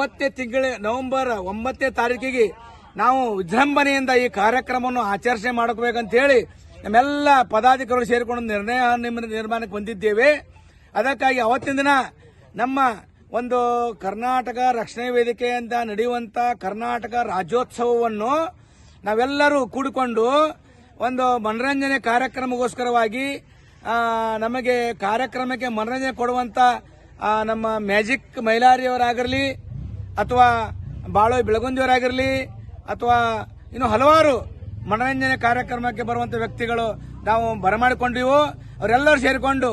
ಒಂಬತ್ತನೇ ತಿಂಗಳ ನವೆಂಬರ್ ಒಂಬತ್ತನೇ ತಾರೀಕಿಗೆ ನಾವು ವಿಜೃಂಭಣೆಯಿಂದ ಈ ಕಾರ್ಯಕ್ರಮವನ್ನು ಆಚರಣೆ ಮಾಡಬೇಕಂತ ಹೇಳಿ ನಮ್ಮೆಲ್ಲ ಪದಾಧಿಕಾರಿಗಳು ಸೇರಿಕೊಂಡು ನಿರ್ಣಯ ನಿರ್ಮಾಣಕ್ಕೆ ಬಂದಿದ್ದೇವೆ. ಅದಕ್ಕಾಗಿ ಅವತ್ತಿನ ದಿನ ನಮ್ಮ ಒಂದು ಕರ್ನಾಟಕ ರಕ್ಷಣೆ ವೇದಿಕೆಯಿಂದ ನಡೆಯುವಂತ ಕರ್ನಾಟಕ ರಾಜ್ಯೋತ್ಸವವನ್ನು ನಾವೆಲ್ಲರೂ ಕೂಡಿಕೊಂಡು ಒಂದು ಮನರಂಜನೆ ಕಾರ್ಯಕ್ರಮಗೋಸ್ಕರವಾಗಿ ನಮಗೆ ಕಾರ್ಯಕ್ರಮಕ್ಕೆ ಮನರಂಜನೆ ಕೊಡುವಂತ ನಮ್ಮ ಮ್ಯಾಜಿಕ್ ಮೈಲಾರಿಯವರಾಗಿರಲಿ ಅಥವಾ ಬಾಳೋಯ್ ಬೆಳಗುಂದಿಯವರಾಗಿರಲಿ ಅಥವಾ ಇನ್ನು ಹಲವಾರು ಮನರಂಜನೆ ಕಾರ್ಯಕ್ರಮಕ್ಕೆ ಬರುವಂತ ವ್ಯಕ್ತಿಗಳು ನಾವು ಬರಮಾಡಿಕೊಂಡಿವು, ಅವರೆಲ್ಲರೂ ಸೇರಿಕೊಂಡು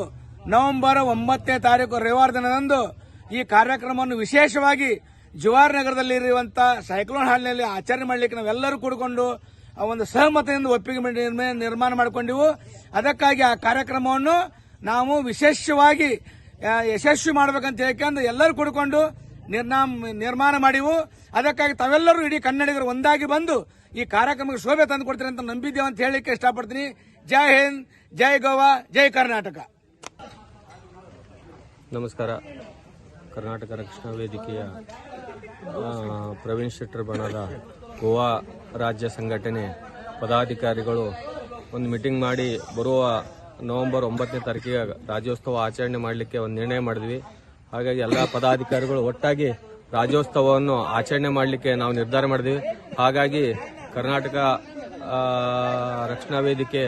ನವೆಂಬರ್ ಒಂಬತ್ತನೇ ತಾರೀಕು ರವಿವಾರ ದಿನದಂದು ಈ ಕಾರ್ಯಕ್ರಮವನ್ನು ವಿಶೇಷವಾಗಿ ಜುವಾರ್ ನಗರದಲ್ಲಿ ಇರುವಂತ ಸೈಕ್ಲೋನ್ ಹಾಲ್ನಲ್ಲಿ ಆಚರಣೆ ಮಾಡಲಿಕ್ಕೆ ನಾವೆಲ್ಲರೂ ಕೂಡಿಕೊಂಡು ಒಂದು ಸಹಮತದಿಂದ ಒಪ್ಪಿಗೆ ನಿರ್ಮಾಣ ಮಾಡಿಕೊಂಡಿವು, ಅದಕ್ಕಾಗಿ ಆ ಕಾರ್ಯಕ್ರಮವನ್ನು ನಾವು ವಿಶೇಷವಾಗಿ ಯಶಸ್ವಿ ಮಾಡಬೇಕಂತ ಹೇಳ್ಕೊಂಡು ಎಲ್ಲರೂ ಕೂಡಿಕೊಂಡು ನಿರ್ನಾಮ, ನಿರ್ಮಾಣ ಮಾಡಿವು. ಅದಕ್ಕಾಗಿ ತಾವೆಲ್ಲರೂ ಇಡೀ ಕನ್ನಡಿಗರು ಒಂದಾಗಿ ಬಂದು ಈ ಕಾರ್ಯಕ್ರಮಕ್ಕೆ ಶೋಭೆ ತಂದು ಕೊಡ್ತೀರಿ ಅಂತ ನಂಬಿದ್ದೇವೆ ಅಂತ ಹೇಳಲಿಕ್ಕೆ ಇಷ್ಟಪಡ್ತೀನಿ. ಜೈ ಹಿಂದ್, ಜೈ ಗೋವಾ, ಜೈ ಕರ್ನಾಟಕ. ನಮಸ್ಕಾರ. ಕರ್ನಾಟಕ ರಕ್ಷಣಾ ವೇದಿಕೆಯ ಪ್ರವೀಣ್ ಶೆಟ್ಟರ್ ಬಣದ ಗೋವಾ ರಾಜ್ಯ ಸಂಘಟನೆ ಪದಾಧಿಕಾರಿಗಳು ಒಂದು ಮೀಟಿಂಗ್ ಮಾಡಿ ಬರುವ ನವೆಂಬರ್ ಒಂಬತ್ತನೇ ತಾರೀಕಿಗೆ ರಾಜ್ಯೋತ್ಸವ ಆಚರಣೆ ಮಾಡಲಿಕ್ಕೆ ಒಂದು ನಿರ್ಣಯ ಮಾಡಿದ್ವಿ. ಹಾಗಾಗಿ ಎಲ್ಲ ಪದಾಧಿಕಾರಿಗಳು ಒಟ್ಟಾಗಿ ರಾಜ್ಯೋತ್ಸವವನ್ನು ಆಚರಣೆ ಮಾಡಲಿಕ್ಕೆ ನಾವು ನಿರ್ಧಾರ ಮಾಡಿದ್ವಿ. ಹಾಗಾಗಿ ಕರ್ನಾಟಕ ರಕ್ಷಣಾ ವೇದಿಕೆ,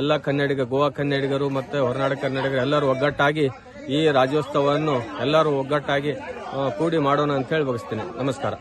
ಎಲ್ಲ ಕನ್ನಡಿಗ, ಗೋವಾ ಕನ್ನಡಿಗರು ಮತ್ತು ಹೊರನಾಡು ಕನ್ನಡಿಗರು ಎಲ್ಲರೂ ಒಗ್ಗಟ್ಟಾಗಿ ಈ ರಾಜ್ಯೋತ್ಸವವನ್ನು ಎಲ್ಲರೂ ಒಗ್ಗಟ್ಟಾಗಿ ಕೂಡಿ ಮಾಡೋಣ ಅಂತ ಹೇಳಿ ಬಯಸ್ತೀನಿ ನಮಸ್ಕಾರ.